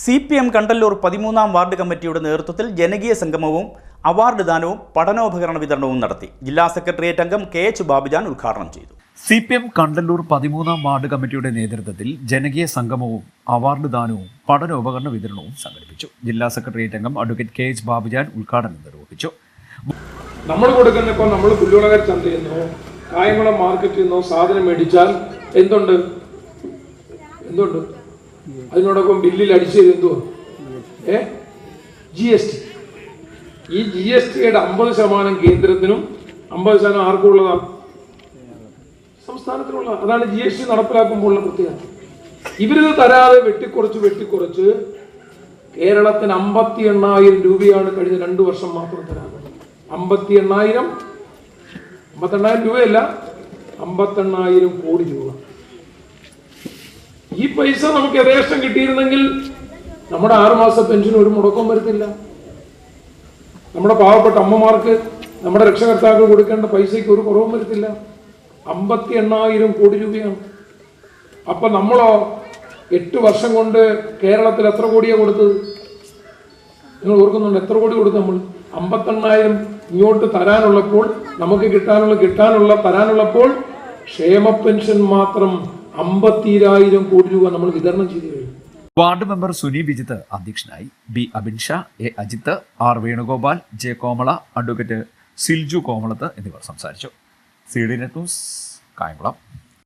C P M Kandalloor പതിമൂന്നാം ward കമ്മിറ്റിയുടെ നേതൃത്വത്തിൽ ജനകീയ സംഗമവും അവാർഡ് ദാനവും പഠനോപകരണ വിതരണവും നടത്തി. ജില്ലാ സെക്രട്ടേറിയറ്റ് അംഗം കെ എച്ച് ബാബുജാൻ ഉദ്ഘാടനം ചെയ്തു. സി പി എം കണ്ടല്ലൂർ പതിമൂന്നാം വാർഡ് കമ്മിറ്റിയുടെ നേതൃത്വത്തിൽ ജനകീയ സംഗമവും അവാർഡ് ദാനവും പഠനോപകരണ വിതരണവും സംഘടിപ്പിച്ചു. ജില്ലാ സെക്രട്ടേറിയറ്റ് അംഗം അഡ്വക്കേറ്റ് കെ എച്ച് ബാബുജാൻ ഉദ്ഘാടനം നിർവഹിച്ചു. നമ്മൾ കൊടുക്കുന്ന ഇപ്പോൾ നമ്മൾ പുല്ലുളകർ ചന്തയിൽ നിന്നോ കായംകുളം മാർക്കറ്റിൽ നിന്നോ സാധനം മേടിച്ചാൽ എന്തുണ്ട്? എന്തുണ്ട്? അതിനോടൊപ്പം ബില്ലിൽ അടിച്ചത് എന്തോ ഏ? ജി എസ് ടി ഈ ജി എസ് ടിയുടെ അമ്പത് ശതമാനം കേന്ദ്രത്തിനും അമ്പത് ശതമാനം ആർക്കും ഉള്ളതാണ് സംസ്ഥാനത്തിനുള്ള അതാണ് ജി എസ് ടി നടപ്പിലാക്കുമ്പോൾ ഉള്ള പ്രത്യേകത. ഇവരിത് തരാതെ വെട്ടിക്കുറച്ച് വെട്ടിക്കുറച്ച് കേരളത്തിന് അമ്പത്തി എണ്ണായിരം രൂപയാണ് കഴിഞ്ഞ രണ്ടു വർഷം മാത്രം തരാറ് അമ്പത്തി എണ്ണായിരം അമ്പത്തെണ്ണായിരം രൂപയല്ല അമ്പത്തെണ്ണായിരം കോടി രൂപ. ഈ പൈസ നമുക്ക് യഥേഷ്ടം കിട്ടിയിരുന്നെങ്കിൽ നമ്മുടെ ആറുമാസ പെൻഷൻ ഒരു മുടക്കം വരുത്തില്ല. നമ്മുടെ പാവപ്പെട്ട അമ്മമാർക്ക് നമ്മുടെ രക്ഷകർത്താക്കൾ കൊടുക്കേണ്ട പൈസയ്ക്ക് ഒരു കുറവും വരുത്തില്ല. അമ്പത്തി എണ്ണായിരം കോടി രൂപയാണ്. അപ്പൊ നമ്മളോ എട്ട് വർഷം കൊണ്ട് കേരളത്തിൽ എത്ര കോടിയാണ് കൊടുത്തത്? നിങ്ങൾ ഓർക്കുന്നുണ്ട് എത്ര കോടി കൊടുത്തു നമ്മൾ? അമ്പത്തെണ്ണായിരം ഇങ്ങോട്ട് തരാനുള്ളപ്പോൾ നമുക്ക് കിട്ടാനുള്ള കിട്ടാനുള്ള തരാനുള്ളപ്പോൾ ക്ഷേമ പെൻഷൻ മാത്രം അമ്പത്തിരായിരം കോടി രൂപ നമ്മൾ വിതരണം ചെയ്തു വാർഡ് മെമ്പർ സുനി വിജിത്ത് അധ്യക്ഷനായി B Abinsha A Ajith R Venugopal J Komala advocate Silju Komalath എന്നിവർ സംസാരിച്ചു. C D net news Kayamkulam.